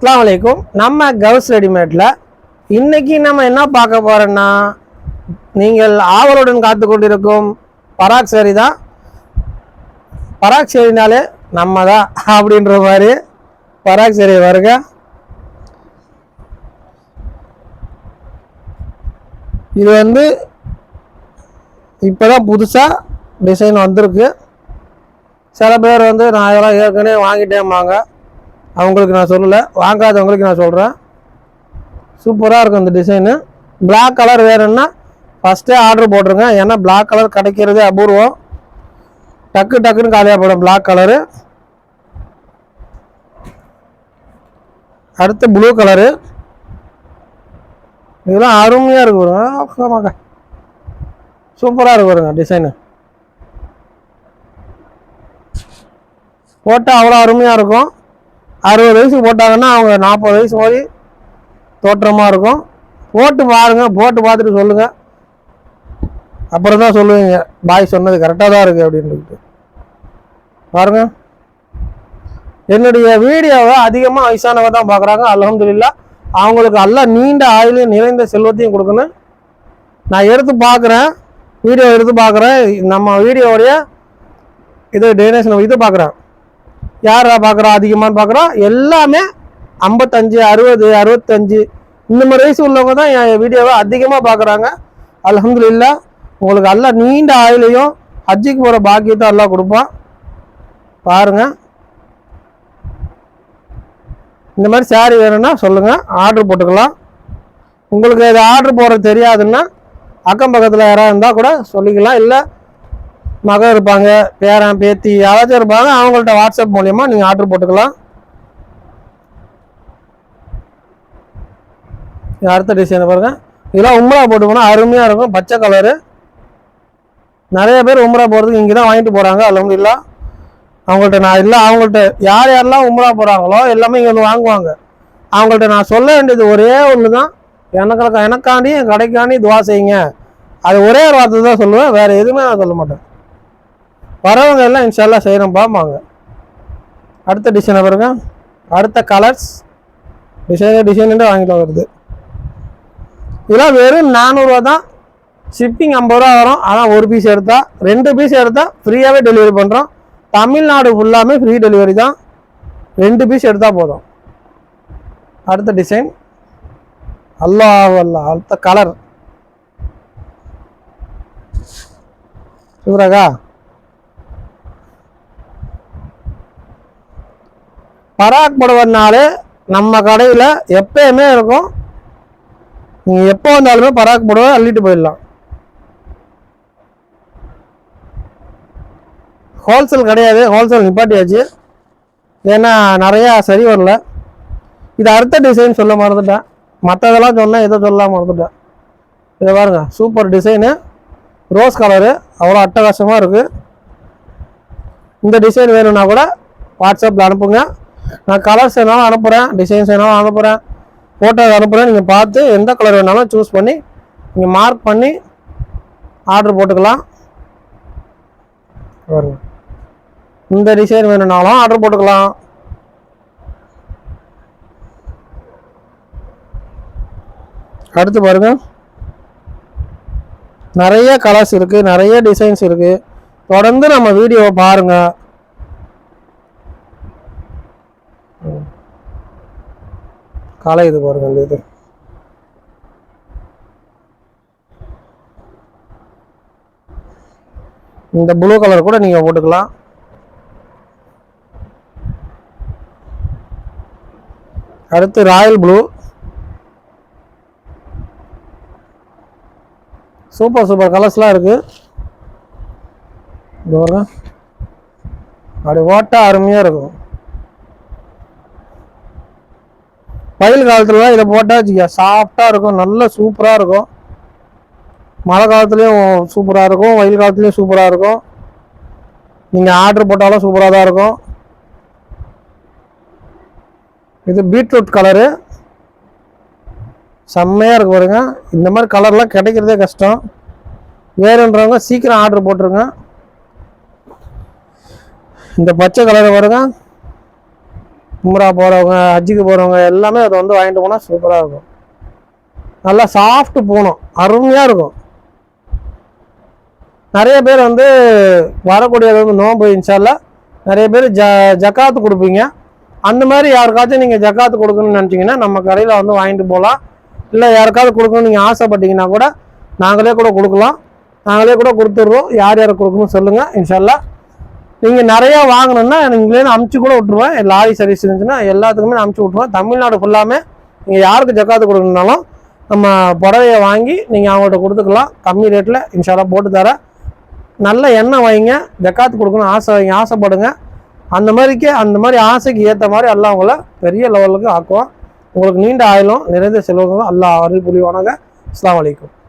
அஸ்லாம் வலைக்கும் நம்ம கவுஸ் ரெடிமேட்ல இன்னைக்கு நம்ம என்ன பார்க்க போகிறோன்னா நீங்கள் ஆவலுடன் காத்து கொண்டிருக்கும் பராக் சேரி தான். பராக் சேரினாலே நம்ம தான் அப்படின்ற மாதிரி பராக் சேரி வருக. இது வந்து இப்போ தான் புதுசாக டிசைன் வந்திருக்கு. சில பேர் வந்து நான் இதெல்லாம் ஏற்கனவே வாங்கிட்டேம்பாங்க. அவங்களுக்கு நான் சொல்லலை. வாங்காதவங்களுக்கு நான் சொல்கிறேன் சூப்பராக இருக்கும் இந்த டிசைனு பிளாக் கலர் வேணும்னா ஃபஸ்ட்டே ஆர்டர் போட்டுருங்க. ஏன்னா பிளாக் கலர் கிடைக்கிறதே அபூர்வம். டக்கு டக்குன்னு காலியாக போடும் பிளாக் கலரு அடுத்து ப்ளூ கலரு இதெல்லாம் அருமையாக இருக்கு சூப்பராக இருக்கு பாருங்க டிசைனு போட்டால் அவ்வளோ அருமையாக இருக்கும். அறுபது வயசுக்கு போட்டாங்கன்னா அவங்க நாற்பது வயசு மாதிரி தோற்றமாக இருக்கும். போட்டு பாருங்கள் போட்டு பார்த்துட்டு சொல்லுங்கள் அப்புறம் தான் சொல்லுவீங்க. பாய் சொன்னது கரெக்டாக தான் இருக்குது அப்படின்ட்டு பாருங்க. என்னுடைய வீடியோவை அதிகமாக வயசானவங்க தான் பார்க்குறாங்க. அலமதுல்லா அவங்களுக்கு எல்லாம் நீண்ட ஆயுளையும் நிறைந்த செல்வத்தையும் கொடுக்கணும். நான் எடுத்து பார்க்குறேன். வீடியோ எடுத்து பார்க்குறேன். நம்ம வீடியோவுடைய இது டெனேஷன் இது பார்க்குறேன். யாரா பார்க்குறோம் அதிகமான்னு பார்க்குறோம் எல்லாமே ஐம்பத்தஞ்சு அறுபது அறுபத்தஞ்சு. இந்த மாதிரி வயசு உள்ளவங்க தான் என் வீடியோவை அதிகமாக பார்க்குறாங்க அல்ஹம்துலில்லாஹ் உங்களுக்கு எல்லாம் நீண்ட ஆயுளையும் ஹஜ்ஜிக்கு போகிற பாக்கியத்தை எல்லாம் கொடுப்பான். பாருங்கள் இந்த மாதிரி சாரி வேணும்னா சொல்லுங்கள் ஆர்டர் போட்டுக்கலாம். உங்களுக்கு இது ஆர்டர் போடுறது தெரியாதுன்னா அக்கம் பக்கத்தில் யாராவது இருந்தால் கூட சொல்லிக்கலாம். இல்லை மகன் இருப்பாங்க பேரன் பேத்தி யாராச்சும் இருப்பாங்க அவங்கள்ட்ட வாட்ஸ்அப் மூலயமா நீங்கள் ஆர்டர் போட்டுக்கலாம். அடுத்த டிசைன் பாருங்க. இதெல்லாம் உம்ரா போட்டு போனால் அருமையாக இருக்கும் பச்சை கலரு நிறைய பேர் உம்ரா போகிறதுக்கு இங்கே தான் வாங்கிட்டு போகிறாங்க அலமதுல்லா அவங்கள்ட்ட நான் இல்லை அவங்கள்ட்ட யார் யாரெல்லாம் உம்ரா போகிறாங்களோ எல்லாமே இங்கே வந்து வாங்குவாங்க. அவங்கள்ட்ட நான் சொல்ல வேண்டியது ஒரே ஒன்று தான் எனக்கு எனக்காண்டி என் கடைக்காண்டி துவா செய்யுங்க. அது ஒரே ஒரு வார்த்தை தான் சொல்லுவேன் வேறு எதுவுமே நான் சொல்ல மாட்டேன். வரவங்க எல்லாம் இன்ஷால்லாம் செய்கிறோம் பாப்பாங்க அடுத்த டிசைனை பாருங்க. அடுத்த கலர்ஸ் டிசைனே டிசைனே வாங்கிட்டு வருது. இதெல்லாம் வெறும் நானூறுரூவா தான். ஷிப்பிங் ஐம்பது ரூபா வரும். ஆனால் ஒரு பீஸ் எடுத்தால் ரெண்டு பீஸ் எடுத்தால் ஃப்ரீயாகவே டெலிவரி பண்ணுறோம் தமிழ்நாடு ஃபுல்லாமே ஃப்ரீ டெலிவரி தான். ரெண்டு பீஸ் எடுத்தால் போதும். அடுத்த டிசைன் அல்லா அல்லா அடுத்த கலர் சூப்பராக்கா? பராக் புடவைனாலே நம்ம கடையில் எப்பயுமே இருக்கும். நீங்கள் எப்போ வந்தாலுமே பராக் புடவை அள்ளிட்டு போயிடலாம். ஹோல்சேல் கிடையாது. ஹோல்சேல் நிப்பாட்டியாச்சு. ஏன்னா நிறையா சரி வரல. இது அடுத்த டிசைன் சொல்ல மறந்துட்டேன். மற்றதெல்லாம் சொன்னேன் இதை சொல்ல மறந்துட்டேன். இதை பாருங்க சூப்பர் டிசைனு ரோஸ் கலரு அவ்வளோ அட்டகாசமாக இருக்குது இந்த டிசைன் வேணும்னா கூட வாட்ஸ்அப்பில் அனுப்புங்க. நான் கலர்ஸ் வேணாலும் அனுப்புகிறேன் டிசைன்ஸ் வேணாலும் அனுப்புகிறேன் ஃபோட்டோ அனுப்புகிறேன் நீங்கள் பார்த்து எந்த கலர் வேணாலும் சூஸ் பண்ணி நீங்கள் மார்க் பண்ணி ஆர்டர் போட்டுக்கலாம். வருங்க இந்த டிசைன் வேணும்னாலும் ஆர்டர் போட்டுக்கலாம். அடுத்து பாருங்க. நிறைய கலர்ஸ் இருக்குது நிறைய டிசைன்ஸ் இருக்குது தொடர்ந்து நம்ம வீடியோவை பாருங்கள் காலை இது பாருங்க அந்த இது. இந்த ப்ளூ கலர் கூட நீங்க போட்டுக்கலாம். அடுத்து ராயல் ப்ளூ சூப்பர் சூப்பர் கலர்ஸ்லாம் இருக்கு. இது பாருங்க. அப்படி ஓட்டா அருமையாக இருக்கும். வயல் காலத்துலலாம் இதை போட்டால் வச்சுக்க சாஃப்டாக இருக்கும் நல்ல சூப்பராக இருக்கும். மழை காலத்துலேயும் சூப்பராக இருக்கும் வெயில் காலத்துலேயும் சூப்பராக இருக்கும். நீங்கள் ஆர்டர் போட்டாலும் சூப்பராக தான் இருக்கும். இது பீட்ரூட் கலரு செம்மையாக இருக்கு பாருங்க. இந்த மாதிரி கலர்லாம் கிடைக்கிறதே கஷ்டம். வேறுன்றவங்க சீக்கிரம் ஆர்டர் போட்டுருங்க. இந்த பச்சை கலரை பாருங்க. உம்ரா போகிறவங்க ஹஜ்ஜுக்கு போகிறவங்க எல்லாமே அதை வந்து வாங்கிட்டு போனால் சூப்பராக இருக்கும். நல்லா சாஃப்ட் போகணும். அருமையாக இருக்கும். நிறைய பேர் வந்து வரக்கூடியது வந்து நோன்பு இன்ஷால்ல நிறைய பேர் ஜ ஜக்காத்து கொடுப்பீங்க. அந்த மாதிரி யாருக்காச்சும் நீங்கள் ஜக்காத்து கொடுக்கணும்னு நினச்சிங்கன்னா நம்ம கடையில் வந்து வாங்கிட்டு போகலாம். இல்லை யாருக்காவது கொடுக்கணும்னு நீங்கள் ஆசைப்பட்டீங்கன்னா கூட நாங்களே கூட கொடுக்கலாம். நாங்களே கூட கொடுத்துட்றோம். யார் யார் கொடுக்கணும்னு சொல்லுங்கள் இன்ஷால்லா நீங்கள் நிறையா வாங்கணும்னா நீங்களே அமுச்சு கூட விட்ருவேன் லாரி சர்வீஸ் இருந்துச்சுன்னா எல்லாத்துக்குமே நான் அமுச்சு விட்ருவேன் தமிழ்நாடு ஃபுல்லாமே நீங்கள் யாருக்கு ஜக்காத்து கொடுக்கணுன்னாலும் நம்ம புடவையை வாங்கி நீங்கள் அவங்கள்ட்ட கொடுத்துக்கலாம். கம்மி ரேட்டில் இன்ஷாலாக போட்டு தரேன். நல்ல எண்ணெய் வைங்க. ஜக்காத்து கொடுக்கணும் ஆசை வைங்க. ஆசைப்படுங்க. அந்த மாதிரிக்கே அந்த மாதிரி ஆசைக்கு ஏற்ற மாதிரி எல்லாம் அவங்கள பெரிய லெவலுக்கு ஆக்குவோம். உங்களுக்கு நீண்ட ஆயிலும் நிறைந்த செல்வங்களும் எல்லா அருள் புரிவானாங்க அஸ்லாம் அலைக்கும்.